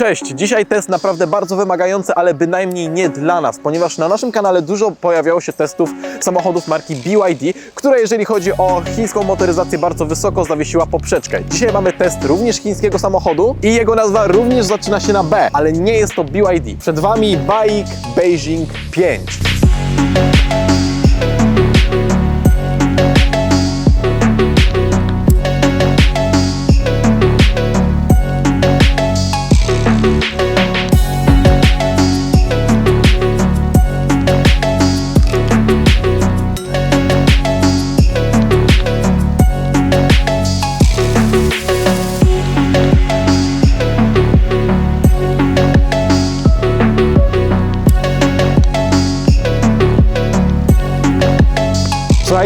Cześć! Dzisiaj test naprawdę bardzo wymagający, ale bynajmniej nie dla nas, ponieważ na naszym kanale dużo pojawiało się testów samochodów marki BYD, która jeżeli chodzi o chińską motoryzację bardzo wysoko zawiesiła poprzeczkę. Dzisiaj mamy test również chińskiego samochodu i jego nazwa również zaczyna się na B, ale nie jest to BYD. Przed Wami Bike Beijing 5.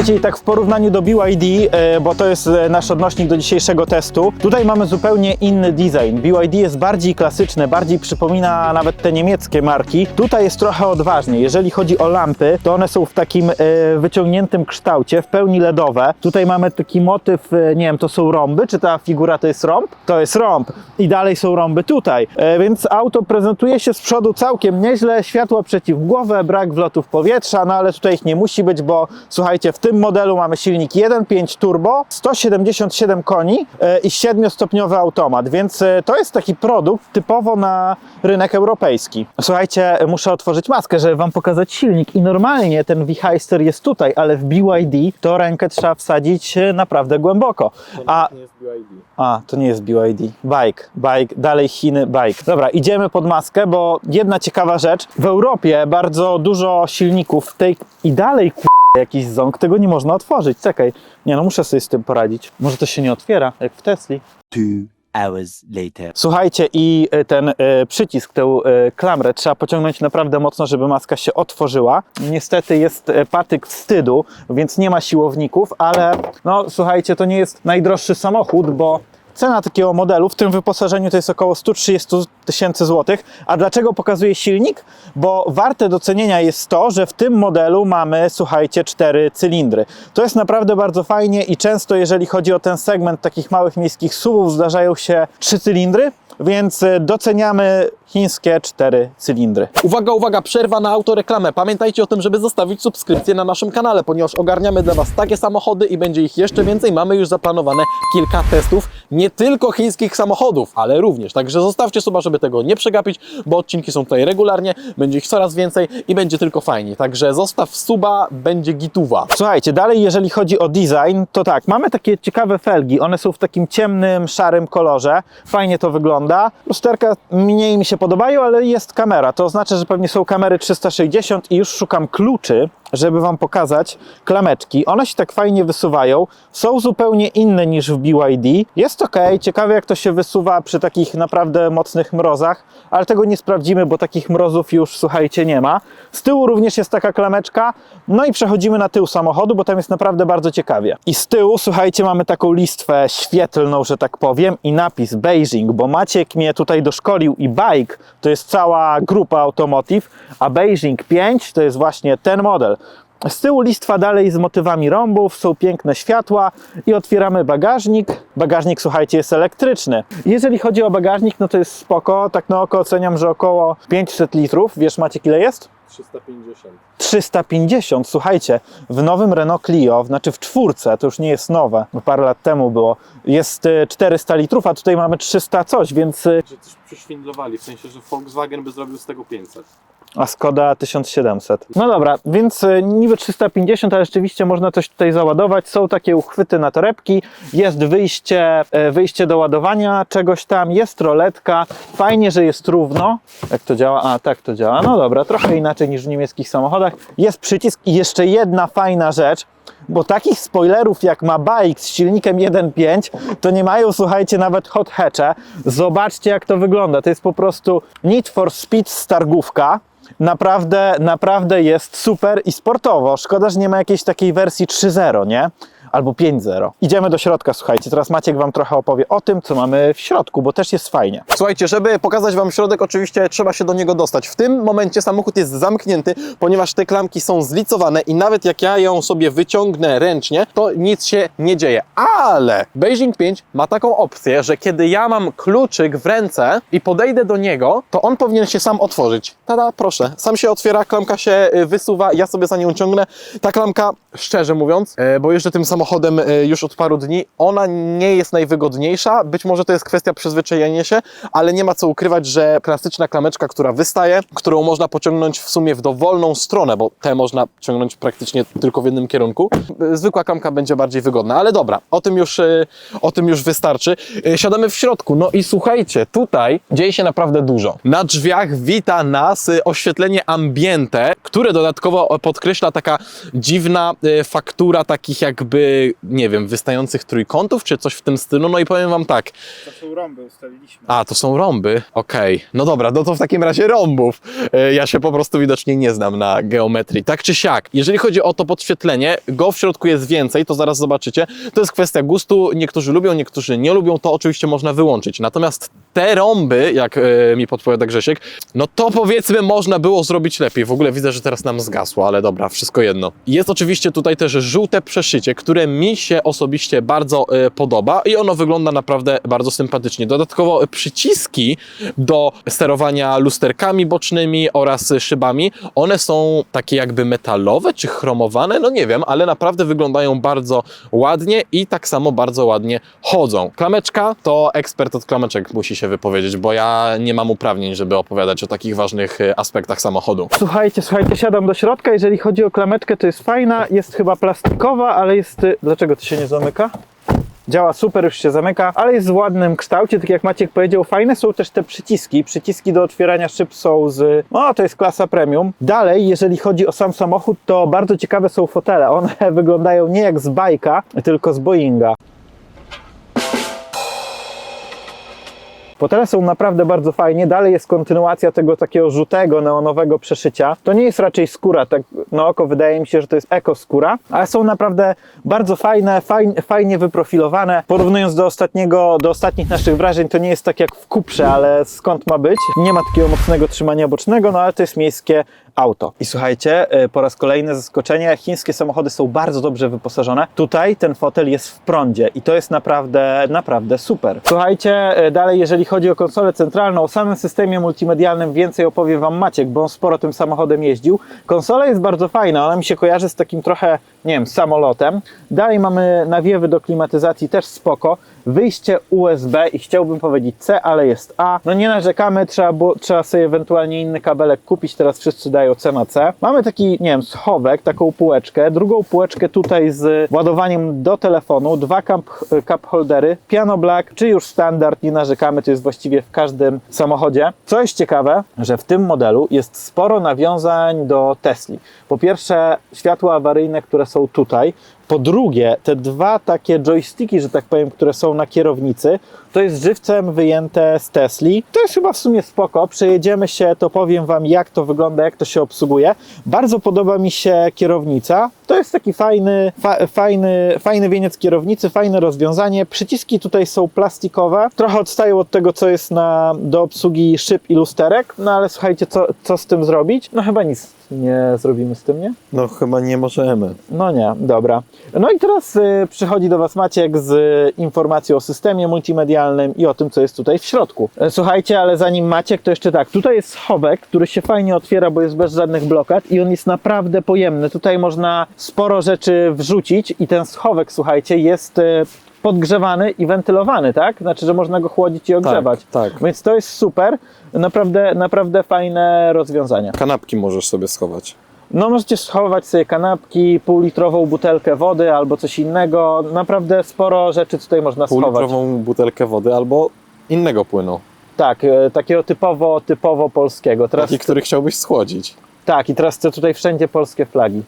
Słuchajcie, i tak w porównaniu do BYD, e, bo to jest e, nasz odnośnik do dzisiejszego testu, tutaj mamy zupełnie inny design. BYD jest bardziej klasyczny, bardziej przypomina nawet te niemieckie marki. Tutaj jest trochę odważniej. Jeżeli chodzi o lampy, to one są w takim e, wyciągniętym kształcie, w pełni LEDowe. Tutaj mamy taki motyw, nie wiem, to są rąby, czy ta figura to jest rąb? To jest rąb. I dalej są rąby tutaj. Więc auto prezentuje się z przodu całkiem nieźle. Światło przeciwgłowe, brak wlotów powietrza, no ale tutaj ich nie musi być, bo słuchajcie, w tym modelu mamy silnik 1.5 turbo, 177 koni e, i 7-stopniowy automat, więc e, to jest taki produkt typowo na rynek europejski. Słuchajcie, muszę otworzyć maskę, żeby wam pokazać silnik i normalnie ten Wiheister jest tutaj, ale w BYD to rękę trzeba wsadzić e, naprawdę głęboko. A BYD. a, to nie jest BYD. Bike, bike, dalej Chiny, bike. Dobra, idziemy pod maskę, bo jedna ciekawa rzecz. W Europie bardzo dużo silników w tej i dalej jakiś ząg, tego nie można otworzyć. Czekaj, nie no, muszę sobie z tym poradzić. Może to się nie otwiera, jak w Tesli. Two hours later. Słuchajcie, i y, ten y, przycisk, tę y, klamrę trzeba pociągnąć naprawdę mocno, żeby maska się otworzyła. Niestety jest y, patyk wstydu, więc nie ma siłowników, ale no słuchajcie, to nie jest najdroższy samochód, bo cena takiego modelu w tym wyposażeniu to jest około 130 tysięcy złotych. A dlaczego pokazuję silnik? Bo warte docenienia jest to, że w tym modelu mamy, słuchajcie, cztery cylindry. To jest naprawdę bardzo fajnie i często jeżeli chodzi o ten segment takich małych miejskich SUVów zdarzają się trzy cylindry, więc y, doceniamy chińskie cztery cylindry. Uwaga, uwaga, przerwa na autoreklamę. Pamiętajcie o tym, żeby zostawić subskrypcję na naszym kanale, ponieważ ogarniamy dla Was takie samochody i będzie ich jeszcze więcej. Mamy już zaplanowane kilka testów, nie tylko chińskich samochodów, ale również. Także zostawcie suba, żeby tego nie przegapić, bo odcinki są tutaj regularnie, będzie ich coraz więcej i będzie tylko fajniej. Także zostaw suba, będzie gituwa. Słuchajcie, dalej jeżeli chodzi o design, to tak, mamy takie ciekawe felgi, one są w takim ciemnym, szarym kolorze, fajnie to wygląda. Lusterka mniej mi się podobają, ale jest kamera, to oznacza, że pewnie są kamery 360 i już szukam kluczy, żeby Wam pokazać klameczki. One się tak fajnie wysuwają, są zupełnie inne niż w BYD. Jest ok, ciekawe jak to się wysuwa przy takich naprawdę mocnych mrozach, ale tego nie sprawdzimy, bo takich mrozów już, słuchajcie, nie ma. Z tyłu również jest taka klameczka, no i przechodzimy na tył samochodu, bo tam jest naprawdę bardzo ciekawie. I z tyłu, słuchajcie, mamy taką listwę świetlną, że tak powiem, i napis Beijing, bo Maciek mnie tutaj doszkolił i Bike to jest cała grupa Automotive, a Beijing 5 to jest właśnie ten model. Z tyłu listwa dalej z motywami rąbów, są piękne światła i otwieramy bagażnik. Bagażnik, słuchajcie, jest elektryczny. Jeżeli chodzi o bagażnik, no to jest spoko. Tak na oko oceniam, że około 500 litrów. Wiesz Maciek, ile jest? 350. 350, słuchajcie, w nowym Renault Clio, znaczy w czwórce, to już nie jest nowe, bo parę lat temu było, jest y, 400 litrów, a tutaj mamy 300 coś, więc y, Że coś przyszwindlowali, w sensie, że Volkswagen by zrobił z tego 500. a Skoda 1700. No dobra, więc y, niby 350, ale rzeczywiście można coś tutaj załadować. Są takie uchwyty na torebki, jest wyjście, e, wyjście do ładowania czegoś tam, jest roletka. Fajnie, że jest równo. Jak to działa? A, tak to działa. No dobra, trochę inaczej niż w niemieckich samochodach. Jest przycisk i jeszcze jedna fajna rzecz. Bo takich spoilerów jak ma Bike z silnikiem 1.5 to nie mają, słuchajcie, nawet hot hatche. Zobaczcie jak to wygląda. To jest po prostu Need for Speed stargówka. Naprawdę, naprawdę jest super i sportowo. Szkoda, że nie ma jakiejś takiej wersji 3.0, nie? Albo 5.0. Idziemy do środka, słuchajcie. Teraz Maciek Wam trochę opowie o tym, co mamy w środku, bo też jest fajnie. Słuchajcie, żeby pokazać Wam środek, oczywiście trzeba się do niego dostać. W tym momencie samochód jest zamknięty, ponieważ te klamki są zlicowane i nawet jak ja ją sobie wyciągnę ręcznie, to nic się nie dzieje. Ale Beijing 5 ma taką opcję, że kiedy ja mam kluczyk w ręce i podejdę do niego, to on powinien się sam otworzyć. Tada, proszę. Sam się otwiera, klamka się y, wysuwa, ja sobie za nią ciągnę. Ta klamka, szczerze mówiąc, e, bo jeżdżę tym samochodem e, już od paru dni, ona nie jest najwygodniejsza. Być może to jest kwestia przyzwyczajenia się, ale nie ma co ukrywać, że klasyczna klameczka, która wystaje, którą można pociągnąć w sumie w dowolną stronę, bo te można ciągnąć praktycznie tylko w jednym kierunku, e, zwykła klamka będzie bardziej wygodna. Ale dobra, o tym już, o tym już wystarczy. Siadamy w środku. No i słuchajcie, tutaj dzieje się naprawdę dużo. Na drzwiach wita nas oświetlenie ambiente, które dodatkowo podkreśla taka dziwna faktura takich jakby, nie wiem, wystających trójkątów, czy coś w tym stylu. No i powiem wam tak, To są rąby, ustaliliśmy. a, to są rąby. Okej. No dobra, no to w takim razie rąbów. E, Ja się po prostu widocznie nie znam na geometrii. Tak czy siak, jeżeli chodzi o to podświetlenie, go w środku jest więcej, to zaraz zobaczycie. To jest kwestia gustu. Niektórzy lubią, niektórzy nie lubią. To oczywiście można wyłączyć. Natomiast te rąby, jak e, mi podpowiada Grzesiek, no to powiedzmy można było zrobić lepiej. W ogóle widzę, że teraz nam zgasło, ale dobra, wszystko jedno. Jest oczywiście tutaj też żółte przeszycie, które mi się osobiście bardzo e, podoba i ono wygląda naprawdę bardzo sympatycznie. Dodatkowo przyciski do sterowania lusterkami bocznymi oraz szybami, one są takie jakby metalowe czy chromowane, no nie wiem, ale naprawdę wyglądają bardzo ładnie i tak samo bardzo ładnie chodzą. Klameczka to ekspert od klameczek musi się wypowiedzieć, bo ja nie mam uprawnień, żeby opowiadać o takich ważnych e, aspektach samochodu. Słuchajcie, słuchajcie, siadam do środka. Jeżeli chodzi o klameczkę, to jest fajna. Jest chyba plastikowa, ale jest. y, Dlaczego to się nie zamyka? Działa super, już się zamyka, ale jest w ładnym kształcie, tak jak Maciek powiedział, fajne są też te przyciski. Przyciski do otwierania szyb są z, no to jest klasa premium. Dalej, jeżeli chodzi o sam samochód, to bardzo ciekawe są fotele. One wyglądają nie jak z bajka, tylko z Boeinga. Fotele są naprawdę bardzo fajnie. Dalej jest kontynuacja tego takiego żółtego, neonowego przeszycia. To nie jest raczej skóra, tak na oko wydaje mi się, że to jest eko skóra, ale są naprawdę bardzo fajne, fajnie, fajnie wyprofilowane. Porównując do ostatniego, do ostatnich naszych wrażeń, to nie jest tak jak w kuprze, ale skąd ma być? Nie ma takiego mocnego trzymania bocznego, no ale to jest miejskie auto. I słuchajcie, e, po raz kolejny zaskoczenie, chińskie samochody są bardzo dobrze wyposażone. Tutaj ten fotel jest w prądzie i to jest naprawdę, naprawdę super. Słuchajcie, e, dalej jeżeli chodzi o konsolę centralną, o samym systemie multimedialnym więcej opowie Wam Maciek, bo on sporo tym samochodem jeździł. Konsola jest bardzo fajna, ona mi się kojarzy z takim trochę, nie wiem, samolotem. Dalej mamy nawiewy do klimatyzacji, też spoko. Wyjście USB i chciałbym powiedzieć C, ale jest A. No nie narzekamy, trzeba, było, trzeba sobie ewentualnie inny kabelek kupić, teraz wszyscy dają C na C. Mamy taki, nie wiem, schowek, taką półeczkę, drugą półeczkę tutaj z ładowaniem do telefonu, dwa cup, cup holdery, piano black, czy już standard, nie narzekamy, to jest właściwie w każdym samochodzie. Co jest ciekawe, że w tym modelu jest sporo nawiązań do Tesli. Po pierwsze, światła awaryjne, które są tutaj, po drugie, te dwa takie joysticki, że tak powiem, które są na kierownicy, to jest żywcem wyjęte z Tesli. To jest chyba w sumie spoko. Przejedziemy się, to powiem Wam, jak to wygląda, jak to się obsługuje. Bardzo podoba mi się kierownica. To jest taki fajny, fa fajny, fajny wieniec kierownicy, fajne rozwiązanie. Przyciski tutaj są plastikowe. Trochę odstają od tego, co jest na, do obsługi szyb i lusterek. No ale słuchajcie, co, co z tym zrobić? No chyba nic nie zrobimy z tym, nie? No chyba nie możemy. No nie, dobra. No i teraz y, przychodzi do Was Maciek z y, informacją o systemie multimedialnym i o tym, co jest tutaj w środku. E, Słuchajcie, ale zanim Maciek, to jeszcze tak. Tutaj jest schowek, który się fajnie otwiera, bo jest bez żadnych blokad i on jest naprawdę pojemny. Tutaj można sporo rzeczy wrzucić i ten schowek, słuchajcie, jest y, podgrzewany i wentylowany, tak? Znaczy, że można go chłodzić i ogrzewać. tak. Więc to jest super. Naprawdę, naprawdę fajne rozwiązanie. Kanapki możesz sobie schować. No możecie schować sobie kanapki, półlitrową butelkę wody albo coś innego. Naprawdę sporo rzeczy tutaj można schować. Półlitrową butelkę wody albo innego płynu. Tak, e, takiego typowo, typowo polskiego. Teraz, Taki, który chciałbyś schłodzić. tak, i teraz chcę tutaj wszędzie polskie flagi.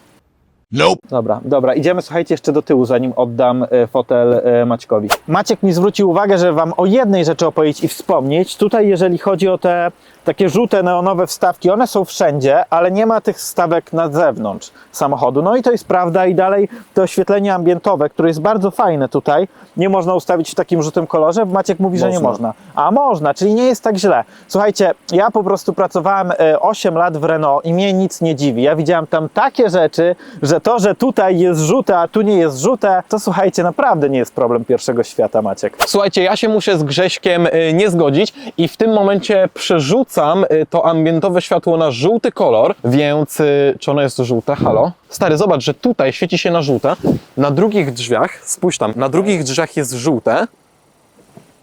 Dobra, dobra, idziemy słuchajcie jeszcze do tyłu, zanim oddam e, fotel e, Maćkowi. Maciek mi zwrócił uwagę, że wam o jednej rzeczy opowiedzieć i wspomnieć. Tutaj jeżeli chodzi o te takie żółte neonowe wstawki, one są wszędzie, ale nie ma tych wstawek na zewnątrz samochodu. No i to jest prawda i dalej to oświetlenie ambientowe, które jest bardzo fajne tutaj, nie można ustawić w takim żółtym kolorze. Maciek mówi, że nie Można. można. A można, czyli nie jest tak źle. Słuchajcie, ja po prostu pracowałem e, 8 lat w Renault i mnie nic nie dziwi. Ja widziałem tam takie rzeczy, że to, że tutaj jest żółte, a tu nie jest żółte, to słuchajcie, naprawdę nie jest problem pierwszego świata, Maciek. Słuchajcie, ja się muszę z Grześkiem y, nie zgodzić i w tym momencie przerzucam y, to ambientowe światło na żółty kolor, więc y, czy ono jest żółte? Halo? Stary, zobacz, że tutaj świeci się na żółte, na drugich drzwiach, spójrz tam, na drugich drzwiach jest żółte,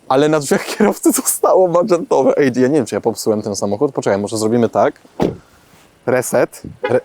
ale na drzwiach kierowcy zostało magentowe. Ej, ja nie wiem, czy ja popsułem ten samochód. Poczekaj, może zrobimy tak. Reset. Re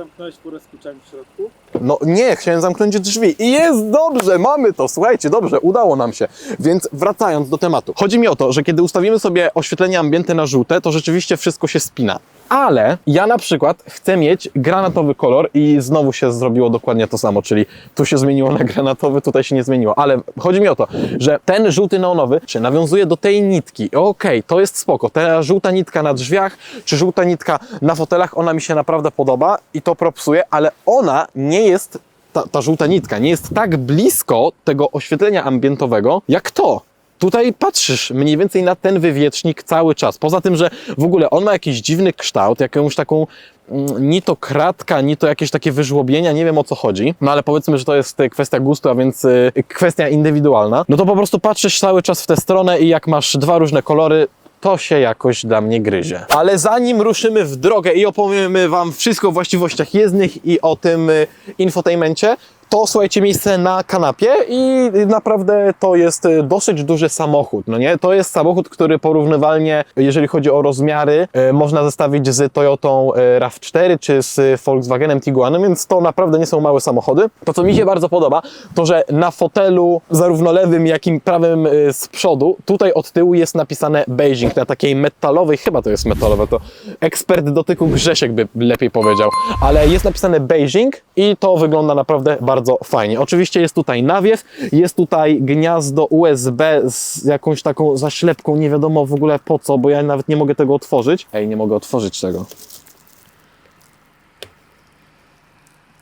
Zamknąłeś furę z kluczami w środku? No nie, chciałem zamknąć drzwi i jest dobrze, mamy to, słuchajcie, dobrze, udało nam się. Więc wracając do tematu. Chodzi mi o to, że kiedy ustawimy sobie oświetlenie ambiente na żółte, to rzeczywiście wszystko się spina. Ale ja na przykład chcę mieć granatowy kolor i znowu się zrobiło dokładnie to samo, czyli tu się zmieniło na granatowy, tutaj się nie zmieniło. Ale chodzi mi o to, że ten żółty neonowy czy nawiązuje do tej nitki. Okej, to jest spoko. Ta żółta nitka na drzwiach, czy żółta nitka na fotelach, ona mi się naprawdę podoba i to propsuje, ale ona nie jest ta, ta żółta nitka nie jest tak blisko tego oświetlenia ambientowego jak to. Tutaj patrzysz mniej więcej na ten wywietrznik cały czas. Poza tym, że w ogóle on ma jakiś dziwny kształt, jakąś taką mm, ni to kratka, ni to jakieś takie wyżłobienia, nie wiem o co chodzi. No ale powiedzmy, że to jest y, kwestia gustu, a więc y, kwestia indywidualna. No to po prostu patrzysz cały czas w tę stronę i jak masz dwa różne kolory, to się jakoś dla mnie gryzie. Ale zanim ruszymy w drogę i opowiemy Wam wszystko o właściwościach jezdnych i o tym y, infotainmencie, to słuchajcie, miejsce na kanapie i naprawdę to jest y, dosyć duży samochód, no nie? To jest samochód, który porównywalnie, jeżeli chodzi o rozmiary, y, można zestawić z Toyotą y, RAV4 czy z Volkswagenem Tiguanem, więc to naprawdę nie są małe samochody. To, co mi się bardzo podoba, to, że na fotelu zarówno lewym, jak i prawym z przodu, tutaj od tyłu jest napisane Beijing na takiej metalowej, chyba to jest metalowe, to ekspert dotyku Grzesiek by lepiej powiedział, ale jest napisane Beijing i to wygląda naprawdę bardzo fajnie. Oczywiście jest tutaj nawiew, jest tutaj gniazdo USB z jakąś taką zaślepką, nie wiadomo w ogóle po co, bo ja nawet nie mogę tego otworzyć. Ej, nie mogę otworzyć tego.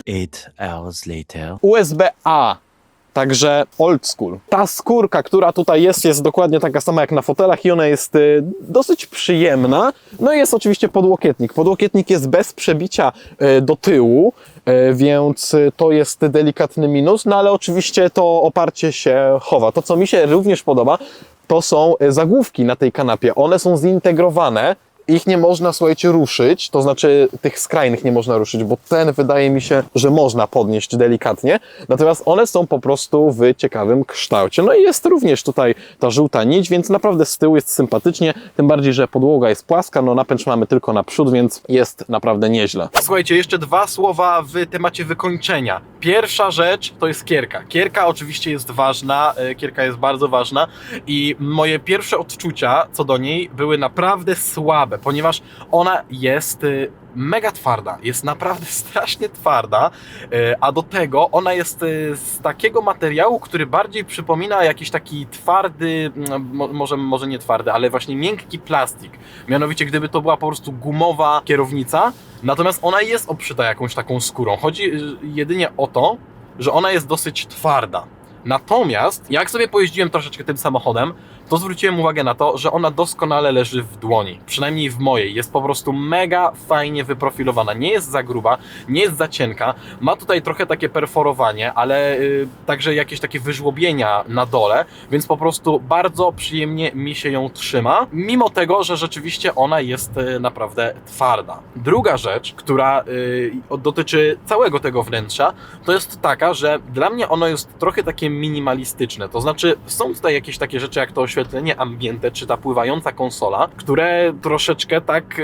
Eight hours later. USB-A. Także old school. Ta skórka, która tutaj jest, jest dokładnie taka sama jak na fotelach i ona jest y, dosyć przyjemna. No i jest oczywiście podłokietnik. Podłokietnik jest bez przebicia y, do tyłu, y, więc to jest delikatny minus, no ale oczywiście to oparcie się chowa. To, co mi się również podoba, to są zagłówki na tej kanapie. One są zintegrowane ich nie można, słuchajcie, ruszyć, to znaczy tych skrajnych nie można ruszyć, bo ten wydaje mi się, że można podnieść delikatnie, natomiast one są po prostu w ciekawym kształcie. No i jest również tutaj ta żółta nić, więc naprawdę z tyłu jest sympatycznie, tym bardziej, że podłoga jest płaska, no napęcz mamy tylko naprzód, więc jest naprawdę nieźle. Słuchajcie, jeszcze dwa słowa w temacie wykończenia. Pierwsza rzecz to jest kierka. Kierka oczywiście jest ważna, e, kierka jest bardzo ważna i moje pierwsze odczucia co do niej były naprawdę słabe, ponieważ ona jest y, mega twarda, jest naprawdę strasznie twarda, y, a do tego ona jest y, z takiego materiału, który bardziej przypomina jakiś taki twardy, mm, mo- może, może nie twardy, ale właśnie miękki plastik. Mianowicie gdyby to była po prostu gumowa kierownica, natomiast ona jest obszyta jakąś taką skórą. Chodzi jedynie o to, że ona jest dosyć twarda. Natomiast jak sobie pojeździłem troszeczkę tym samochodem, to zwróciłem uwagę na to, że ona doskonale leży w dłoni. Przynajmniej w mojej. Jest po prostu mega fajnie wyprofilowana. Nie jest za gruba, nie jest za cienka. Ma tutaj trochę takie perforowanie, ale y, także jakieś takie wyżłobienia na dole, więc po prostu bardzo przyjemnie mi się ją trzyma. Mimo tego, że rzeczywiście ona jest y, naprawdę twarda. Druga rzecz, która y, dotyczy całego tego wnętrza, to jest taka, że dla mnie ono jest trochę takie minimalistyczne. To znaczy, są tutaj jakieś takie rzeczy, jak to oświetlenie oświetlenie ambiente, czy ta pływająca konsola, które troszeczkę tak e,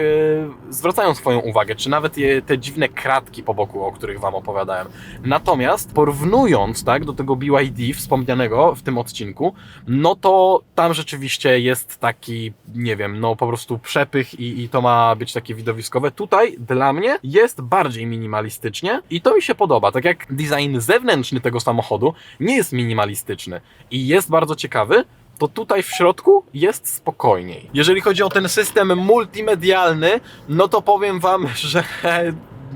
zwracają swoją uwagę, czy nawet je, te dziwne kratki po boku, o których Wam opowiadałem. Natomiast porównując tak, do tego BYD wspomnianego w tym odcinku, no to tam rzeczywiście jest taki, nie wiem, no po prostu przepych i, i to ma być takie widowiskowe. Tutaj dla mnie jest bardziej minimalistycznie i to mi się podoba. Tak jak design zewnętrzny tego samochodu nie jest minimalistyczny i jest bardzo ciekawy, to tutaj w środku jest spokojniej. Jeżeli chodzi o ten system multimedialny, no to powiem Wam, że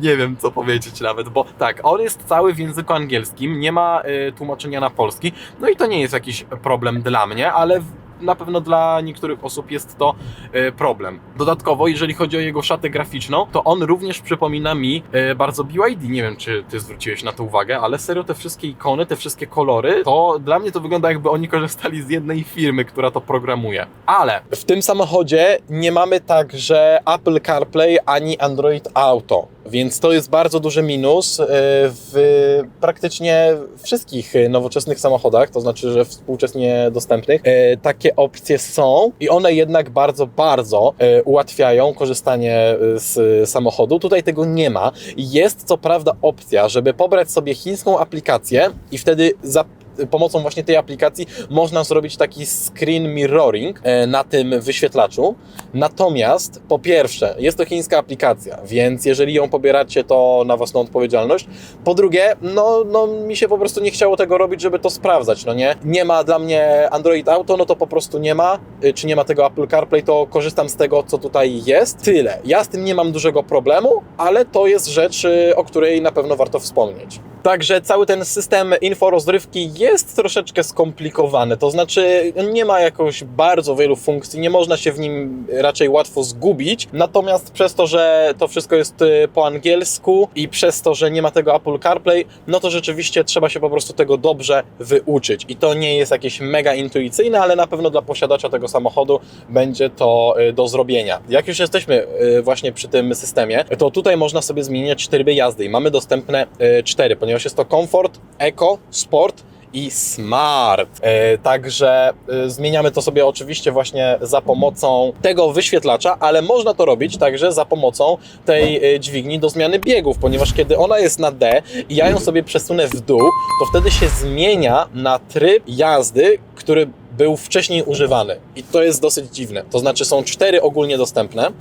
nie wiem co powiedzieć nawet, bo tak, on jest cały w języku angielskim, nie ma y, tłumaczenia na polski, no i to nie jest jakiś problem dla mnie, ale na pewno dla niektórych osób jest to y, problem. Dodatkowo, jeżeli chodzi o jego szatę graficzną, to on również przypomina mi y, bardzo BYD. Nie wiem, czy ty zwróciłeś na to uwagę, ale serio te wszystkie ikony, te wszystkie kolory, to dla mnie to wygląda jakby oni korzystali z jednej firmy, która to programuje. Ale w tym samochodzie nie mamy także Apple CarPlay ani Android Auto. Więc to jest bardzo duży minus y, w praktycznie wszystkich nowoczesnych samochodach, to znaczy, że współczesnie dostępnych. y, Takie opcje są i one jednak bardzo, bardzo y, ułatwiają korzystanie z samochodu. Tutaj tego nie ma. Jest co prawda opcja, żeby pobrać sobie chińską aplikację i wtedy za pomocą właśnie tej aplikacji można zrobić taki screen mirroring e, na tym wyświetlaczu. Natomiast po pierwsze, jest to chińska aplikacja, więc jeżeli ją pobieracie, to na własną odpowiedzialność. Po drugie, no, no mi się po prostu nie chciało tego robić, żeby to sprawdzać, no nie? Nie ma dla mnie Android Auto, no to po prostu nie ma. Y, Czy nie ma tego Apple CarPlay, to korzystam z tego, co tutaj jest. Tyle. Ja z tym nie mam dużego problemu, ale to jest rzecz, y, o której na pewno warto wspomnieć. Także cały ten system inforozrywki jest troszeczkę skomplikowany, to znaczy nie ma jakoś bardzo wielu funkcji, nie można się w nim raczej łatwo zgubić, natomiast przez to, że to wszystko jest y, po angielsku i przez to, że nie ma tego Apple CarPlay, no to rzeczywiście trzeba się po prostu tego dobrze wyuczyć. I to nie jest jakieś mega intuicyjne, ale na pewno dla posiadacza tego samochodu będzie to y, do zrobienia. Jak już jesteśmy y, właśnie przy tym systemie, to tutaj można sobie zmieniać tryby jazdy i mamy dostępne cztery, ponieważ jest to komfort, eco, sport i smart. E, także e, zmieniamy to sobie oczywiście właśnie za pomocą tego wyświetlacza, ale można to robić także za pomocą tej e, dźwigni do zmiany biegów, ponieważ kiedy ona jest na D i ja ją sobie przesunę w dół, to wtedy się zmienia na tryb jazdy, który był wcześniej używany. I to jest dosyć dziwne. To znaczy są cztery ogólnie dostępne,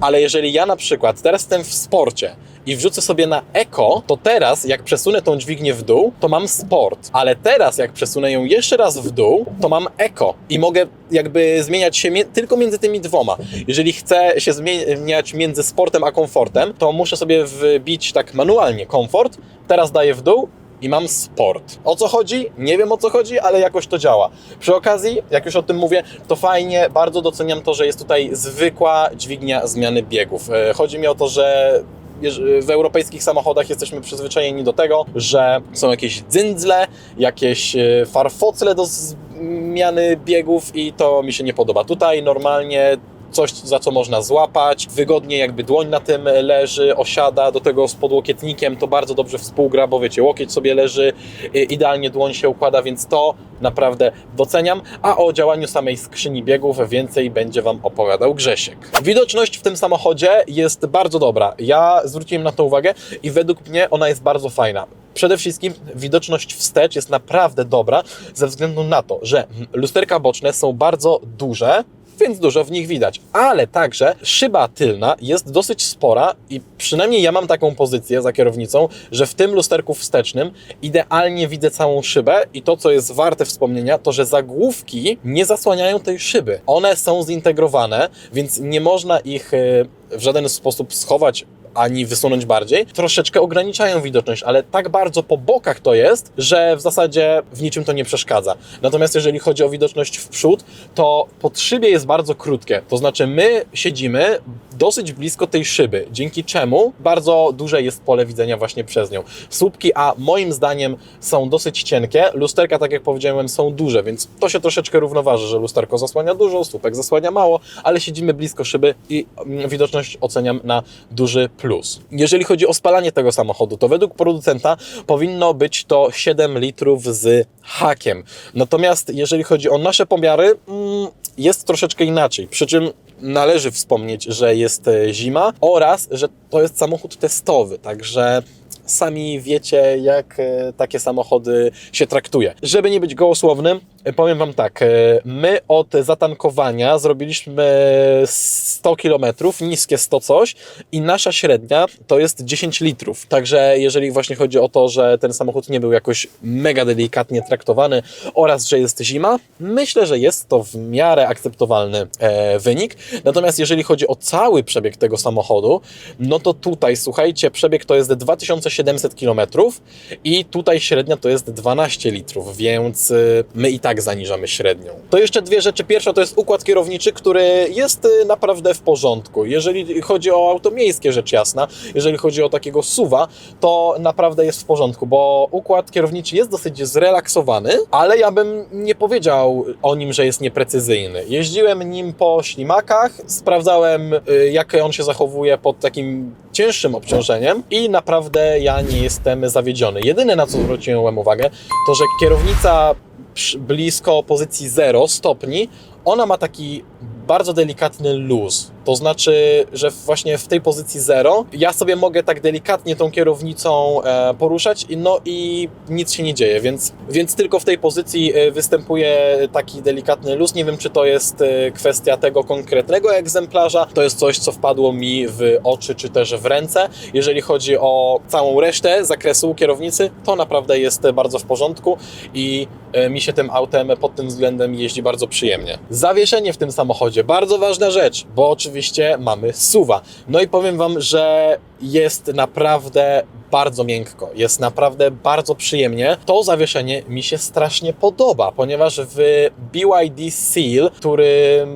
ale jeżeli ja na przykład teraz jestem w sporcie i wrzucę sobie na eko, to teraz jak przesunę tą dźwignię w dół, to mam sport. Ale teraz jak przesunę ją jeszcze raz w dół, to mam eko i mogę jakby zmieniać się mie- tylko między tymi dwoma. Jeżeli chcę się zmieniać między sportem a komfortem, to muszę sobie wbić tak manualnie komfort, teraz daję w dół i mam sport. O co chodzi? Nie wiem o co chodzi, ale jakoś to działa. Przy okazji, jak już o tym mówię, to fajnie, bardzo doceniam to, że jest tutaj zwykła dźwignia zmiany biegów. E, Chodzi mi o to, że w europejskich samochodach jesteśmy przyzwyczajeni do tego, że są jakieś dzyndzle, jakieś e, farfocle do zmiany biegów i to mi się nie podoba. Tutaj normalnie coś, za co można złapać, wygodnie jakby dłoń na tym leży, osiada, do tego z podłokietnikiem to bardzo dobrze współgra, bo wiecie, łokieć sobie leży, i- idealnie dłoń się układa, więc to naprawdę doceniam, a o działaniu samej skrzyni biegów więcej będzie Wam opowiadał Grzesiek. Widoczność w tym samochodzie jest bardzo dobra, ja zwróciłem na to uwagę i według mnie ona jest bardzo fajna. Przede wszystkim widoczność wstecz jest naprawdę dobra ze względu na to, że lusterka boczne są bardzo duże, więc dużo w nich widać. Ale także szyba tylna jest dosyć spora i przynajmniej ja mam taką pozycję za kierownicą, że w tym lusterku wstecznym idealnie widzę całą szybę i to, co jest warte wspomnienia, to, że zagłówki nie zasłaniają tej szyby. One są zintegrowane, więc nie można ich e, w żaden sposób schować ani wysunąć bardziej, troszeczkę ograniczają widoczność, ale tak bardzo po bokach to jest, że w zasadzie w niczym to nie przeszkadza. Natomiast jeżeli chodzi o widoczność w przód, to pod szybie jest bardzo krótkie. To znaczy my siedzimy dosyć blisko tej szyby, dzięki czemu bardzo duże jest pole widzenia właśnie przez nią. Słupki, a moim zdaniem są dosyć cienkie, lusterka, tak jak powiedziałem, są duże, więc to się troszeczkę równoważy, że lusterko zasłania dużo, słupek zasłania mało, ale siedzimy blisko szyby i mm, widoczność oceniam na duży plus. Jeżeli chodzi o spalanie tego samochodu, to według producenta powinno być to 7 litrów z hakiem. Natomiast jeżeli chodzi o nasze pomiary, mm, jest troszeczkę inaczej. Przy czym należy wspomnieć, że jest e, zima oraz, że to jest samochód testowy, także sami wiecie, jak e, takie samochody się traktuje. Żeby nie być gołosłownym, powiem Wam tak, e, my od zatankowania zrobiliśmy 100 km, niskie 100 coś i nasza średnia to jest 10 litrów. Także jeżeli właśnie chodzi o to, że ten samochód nie był jakoś mega delikatnie traktowany oraz, że jest zima, myślę, że jest to w miarę akceptowalny e, wynik. Natomiast jeżeli chodzi o cały przebieg tego samochodu, no to tutaj, słuchajcie, przebieg to jest 2700 km i tutaj średnia to jest 12 litrów, więc my i tak zaniżamy średnią. To jeszcze dwie rzeczy. Pierwsza to jest układ kierowniczy, który jest y, naprawdę w porządku. Jeżeli chodzi o auto miejskie, rzecz jasna, jeżeli chodzi o takiego suwa, to naprawdę jest w porządku, bo układ kierowniczy jest dosyć zrelaksowany, ale ja bym nie powiedział o nim, że jest nieprecyzyjny. Jeździłem nim po ślimakach, sprawdzałem y, jak on się zachowuje pod takim cięższym obciążeniem i naprawdę ja nie jestem zawiedziony. Jedyne na co zwróciłem uwagę, to że kierownica blisko pozycji 0 stopni, ona ma taki bardzo delikatny luz. To znaczy, że właśnie w tej pozycji 0 ja sobie mogę tak delikatnie tą kierownicą e, poruszać no i nic się nie dzieje, więc, więc tylko w tej pozycji e, występuje taki delikatny luz. Nie wiem, czy to jest e, kwestia tego konkretnego egzemplarza. To jest coś, co wpadło mi w oczy, czy też w ręce. Jeżeli chodzi o całą resztę zakresu kierownicy, to naprawdę jest bardzo w porządku i mi się tym autem pod tym względem jeździ bardzo przyjemnie. Zawieszenie w tym samochodzie, bardzo ważna rzecz, bo oczywiście mamy suwa. No i powiem Wam, że jest naprawdę bardzo miękko, jest naprawdę bardzo przyjemnie. To zawieszenie mi się strasznie podoba, ponieważ w BYD Seal, który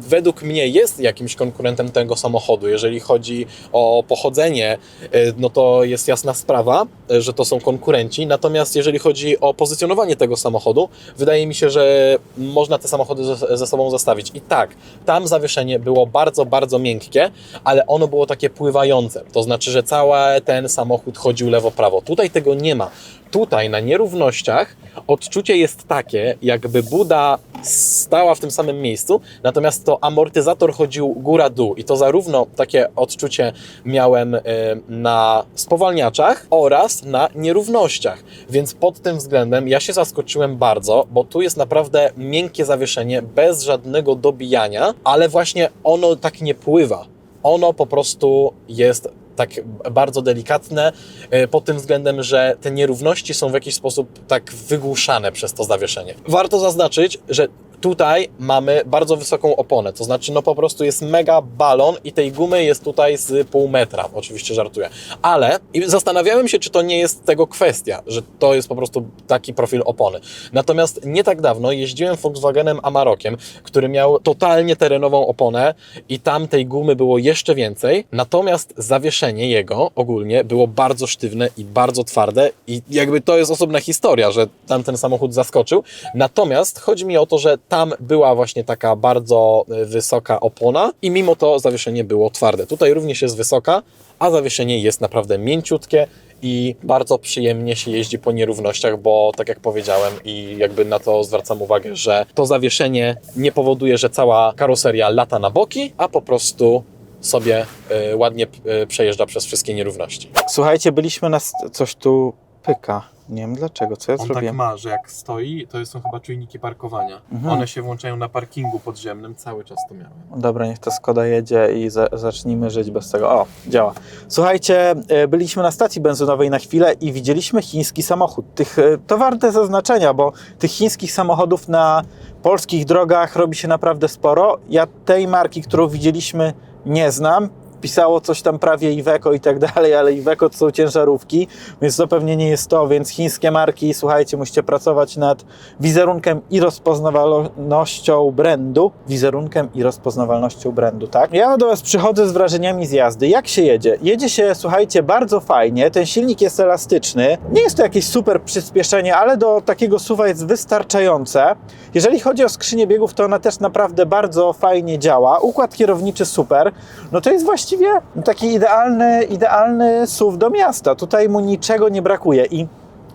według mnie jest jakimś konkurentem tego samochodu, jeżeli chodzi o pochodzenie, y, no to jest jasna sprawa, y, że to są konkurenci. Natomiast jeżeli chodzi o pozycjonowanie tego samochodu, wydaje mi się, że można te samochody ze, ze sobą zestawić. I tak, tam zawieszenie było bardzo, bardzo miękkie, ale ono było takie pływające. To znaczy, że cały ten samochód chodził lewo-prawo. Tutaj tego nie ma. Tutaj na nierównościach odczucie jest takie, jakby Buda stała w tym samym miejscu, natomiast to amortyzator chodził góra-dół i to zarówno takie odczucie miałem y, na spowalniaczach oraz na nierównościach. Więc pod tym względem ja się zaskoczyłem bardzo, bo tu jest naprawdę miękkie zawieszenie bez żadnego dobijania, ale właśnie ono tak nie pływa. Ono po prostu jest tak bardzo delikatne e, pod tym względem, że te nierówności są w jakiś sposób tak wygłuszane przez to zawieszenie. Warto zaznaczyć, że tutaj mamy bardzo wysoką oponę, to znaczy no po prostu jest mega balon i tej gumy jest tutaj z pół metra, oczywiście żartuję, ale zastanawiałem się, czy to nie jest tego kwestia, że to jest po prostu taki profil opony. Natomiast nie tak dawno jeździłem Volkswagenem Amarokiem, który miał totalnie terenową oponę i tam tej gumy było jeszcze więcej, natomiast zawieszenie jego ogólnie było bardzo sztywne i bardzo twarde i jakby to jest osobna historia, że tam ten samochód zaskoczył. Natomiast chodzi mi o to, że tam była właśnie taka bardzo e, wysoka opona i mimo to zawieszenie było twarde. Tutaj również jest wysoka, a zawieszenie jest naprawdę mięciutkie i bardzo przyjemnie się jeździ po nierównościach, bo tak jak powiedziałem i jakby na to zwracam uwagę, że to zawieszenie nie powoduje, że cała karoseria lata na boki, a po prostu sobie e, ładnie e, przejeżdża przez wszystkie nierówności. Słuchajcie, byliśmy na... coś tu pyka. Nie wiem dlaczego, co ja On tak zrobiłem. ma, że jak stoi, to są chyba czujniki parkowania. Mhm. One się włączają na parkingu podziemnym, cały czas to miałem. Dobra, niech ta Skoda jedzie i za, zacznijmy żyć bez tego. O, działa. Słuchajcie, e, byliśmy na stacji benzynowej na chwilę i widzieliśmy chiński samochód. Tych, e, to warte zaznaczenia, bo tych chińskich samochodów na polskich drogach robi się naprawdę sporo. Ja tej marki, którą widzieliśmy, nie znam. Pisało coś tam prawie Iveco i tak dalej, ale Iveco to są ciężarówki, więc to pewnie nie jest to, więc chińskie marki, słuchajcie, musicie pracować nad wizerunkiem i rozpoznawalnością brandu. Wizerunkiem i rozpoznawalnością brandu, tak? Ja do Was przychodzę z wrażeniami z jazdy. Jak się jedzie? Jedzie się, słuchajcie, bardzo fajnie. Ten silnik jest elastyczny. Nie jest to jakieś super przyspieszenie, ale do takiego suwa jest wystarczające. Jeżeli chodzi o skrzynię biegów, to ona też naprawdę bardzo fajnie działa. Układ kierowniczy super. No to jest właściwie taki idealny, idealny SUV do miasta. Tutaj mu niczego nie brakuje i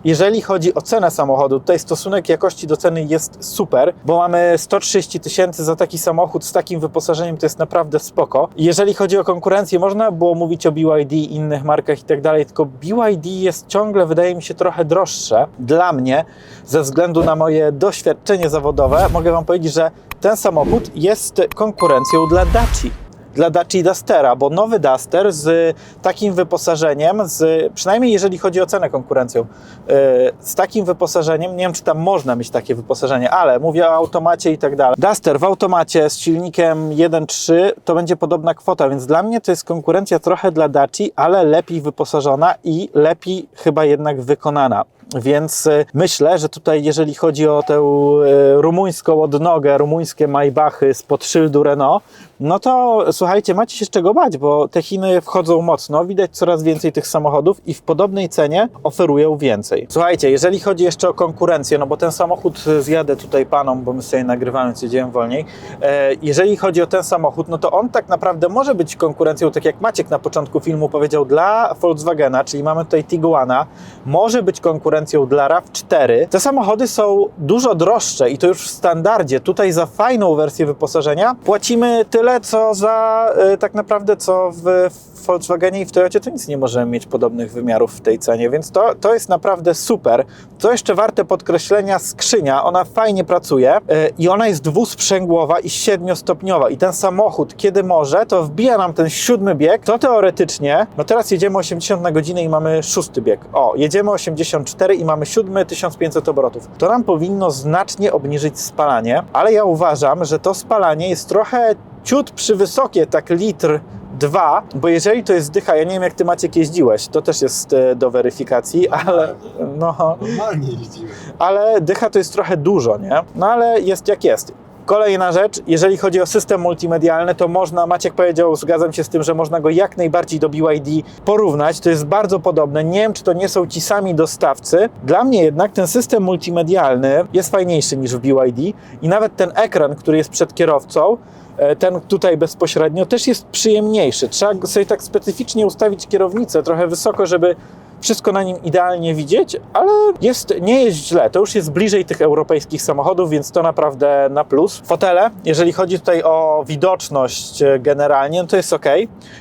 jeżeli chodzi o cenę samochodu, tutaj stosunek jakości do ceny jest super, bo mamy 130 tysięcy za taki samochód z takim wyposażeniem, to jest naprawdę spoko. Jeżeli chodzi o konkurencję, można było mówić o BYD, innych markach i tak dalej, tylko BYD jest ciągle, wydaje mi się, trochę droższe. Dla mnie, ze względu na moje doświadczenie zawodowe, mogę Wam powiedzieć, że ten samochód jest konkurencją dla Daci dla Daci Dustera, bo nowy Duster z takim wyposażeniem, z, przynajmniej jeżeli chodzi o cenę konkurencją, yy, z takim wyposażeniem, nie wiem czy tam można mieć takie wyposażenie, ale mówię o automacie i tak dalej. Duster w automacie z silnikiem 1.3 to będzie podobna kwota, więc dla mnie to jest konkurencja trochę dla Daci, ale lepiej wyposażona i lepiej chyba jednak wykonana. Więc y, myślę, że tutaj, jeżeli chodzi o tę y, rumuńską odnogę, rumuńskie Maybachy spod szyldu Renault, no to słuchajcie, macie się z czego bać, bo te Chiny wchodzą mocno, widać coraz więcej tych samochodów i w podobnej cenie oferują więcej. Słuchajcie, jeżeli chodzi jeszcze o konkurencję, no bo ten samochód y, zjadę tutaj panom, bo my sobie nagrywamy, jedziemy wolniej. E, jeżeli chodzi o ten samochód, no to on tak naprawdę może być konkurencją, tak jak Maciek na początku filmu powiedział, dla Volkswagena, czyli mamy tutaj Tiguana, może być konkurencją dla RAV4. Te samochody są dużo droższe i to już w standardzie. Tutaj za fajną wersję wyposażenia płacimy tyle, co za y, tak naprawdę co w Volkswagenie i w Toyocie to nic nie możemy mieć podobnych wymiarów w tej cenie, więc to, to jest naprawdę super. Co jeszcze warte podkreślenia, skrzynia, ona fajnie pracuje y, i ona jest dwusprzęgłowa i siedmiostopniowa i ten samochód, kiedy może, to wbija nam ten siódmy bieg, to teoretycznie, no teraz jedziemy 80 na godzinę i mamy szósty bieg. O, jedziemy 84 i mamy siódmy 1500 obrotów. To nam powinno znacznie obniżyć spalanie, ale ja uważam, że to spalanie jest trochę ciut przywysokie, tak litr 2, bo jeżeli to jest dycha, ja nie wiem jak ty Maciek jeździłeś, to też jest e, do weryfikacji, ale no, Normalnie jeździłem. ale dycha to jest trochę dużo, nie? No ale jest jak jest. Kolejna rzecz, jeżeli chodzi o system multimedialny, to można, Maciek powiedział, zgadzam się z tym, że można go jak najbardziej do BYD porównać. To jest bardzo podobne. Nie wiem, czy to nie są ci sami dostawcy. Dla mnie jednak ten system multimedialny jest fajniejszy niż w BYD i nawet ten ekran, który jest przed kierowcą, ten tutaj bezpośrednio, też jest przyjemniejszy. Trzeba sobie tak specyficznie ustawić kierownicę trochę wysoko, żeby wszystko na nim idealnie widzieć, ale jest, nie jest źle. To już jest bliżej tych europejskich samochodów, więc to naprawdę na plus. Fotele, jeżeli chodzi tutaj o widoczność e, generalnie, no to jest ok.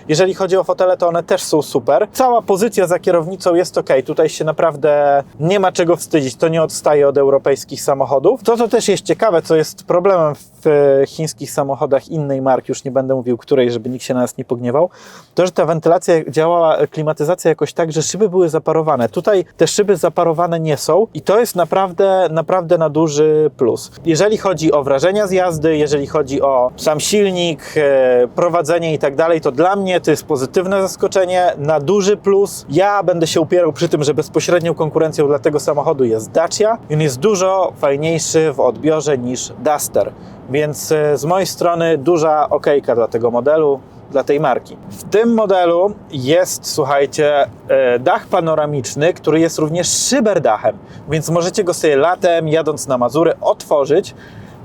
Jeżeli chodzi o fotele, to one też są super. Cała pozycja za kierownicą jest ok. Tutaj się naprawdę nie ma czego wstydzić. To nie odstaje od europejskich samochodów. To, co też jest ciekawe, co jest problemem w e, chińskich samochodach innej marki, już nie będę mówił której, żeby nikt się na nas nie pogniewał, to, że ta wentylacja działała, e, klimatyzacja jakoś tak, że szyby były zaparowane. Tutaj te szyby zaparowane nie są i to jest naprawdę, naprawdę na duży plus. Jeżeli chodzi o wrażenia z jazdy, jeżeli chodzi o sam silnik, e, prowadzenie i tak dalej, to dla mnie to jest pozytywne zaskoczenie, na duży plus. Ja będę się upierał przy tym, że bezpośrednią konkurencją dla tego samochodu jest Dacia on jest dużo fajniejszy w odbiorze niż Duster. Więc e, z mojej strony duża okejka dla tego modelu dla tej marki. W tym modelu jest, słuchajcie, e, dach panoramiczny, który jest również szyberdachem, więc możecie go sobie latem, jadąc na Mazury, otworzyć.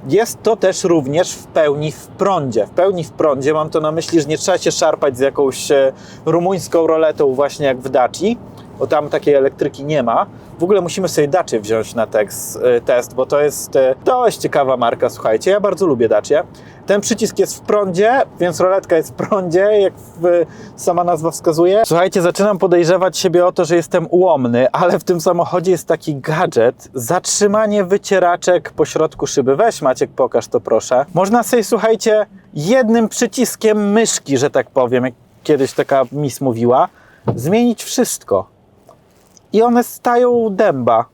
Jest to też również w pełni w prądzie. W pełni w prądzie mam to na myśli, że nie trzeba się szarpać z jakąś e, rumuńską roletą, właśnie jak w Daci, bo tam takiej elektryki nie ma. W ogóle musimy sobie Dacię wziąć na tekst, e, test, bo to jest e, dość ciekawa marka, słuchajcie. Ja bardzo lubię Dacię. Ten przycisk jest w prądzie, więc roletka jest w prądzie, jak w, sama nazwa wskazuje. Słuchajcie, zaczynam podejrzewać siebie o to, że jestem ułomny, ale w tym samochodzie jest taki gadżet, zatrzymanie wycieraczek po środku szyby. Weź Maciek, pokaż to proszę. Można sobie, słuchajcie, jednym przyciskiem myszki, że tak powiem, jak kiedyś taka mis mówiła, zmienić wszystko. I one stają dęba.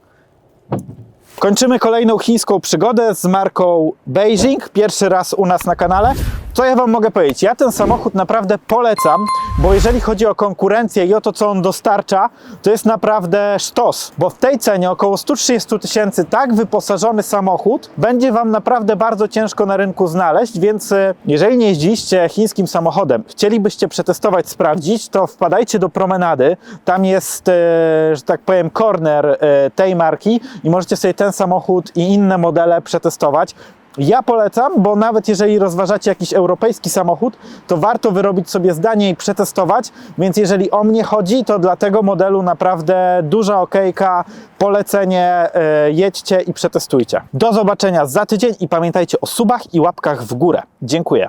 Kończymy kolejną chińską przygodę z marką Beijing. Pierwszy raz u nas na kanale. Co ja Wam mogę powiedzieć? Ja ten samochód naprawdę polecam, bo jeżeli chodzi o konkurencję i o to, co on dostarcza, to jest naprawdę sztos. Bo w tej cenie około 130 tysięcy tak wyposażony samochód będzie Wam naprawdę bardzo ciężko na rynku znaleźć, więc e, jeżeli nie jeździliście chińskim samochodem, chcielibyście przetestować, sprawdzić, to wpadajcie do promenady. Tam jest, e, że tak powiem, corner e, tej marki i możecie sobie ten samochód i inne modele przetestować. Ja polecam, bo nawet jeżeli rozważacie jakiś europejski samochód, to warto wyrobić sobie zdanie i przetestować. Więc jeżeli o mnie chodzi, to dla tego modelu naprawdę duża okejka, polecenie, e, jedźcie i przetestujcie. Do zobaczenia za tydzień i pamiętajcie o subach i łapkach w górę. Dziękuję.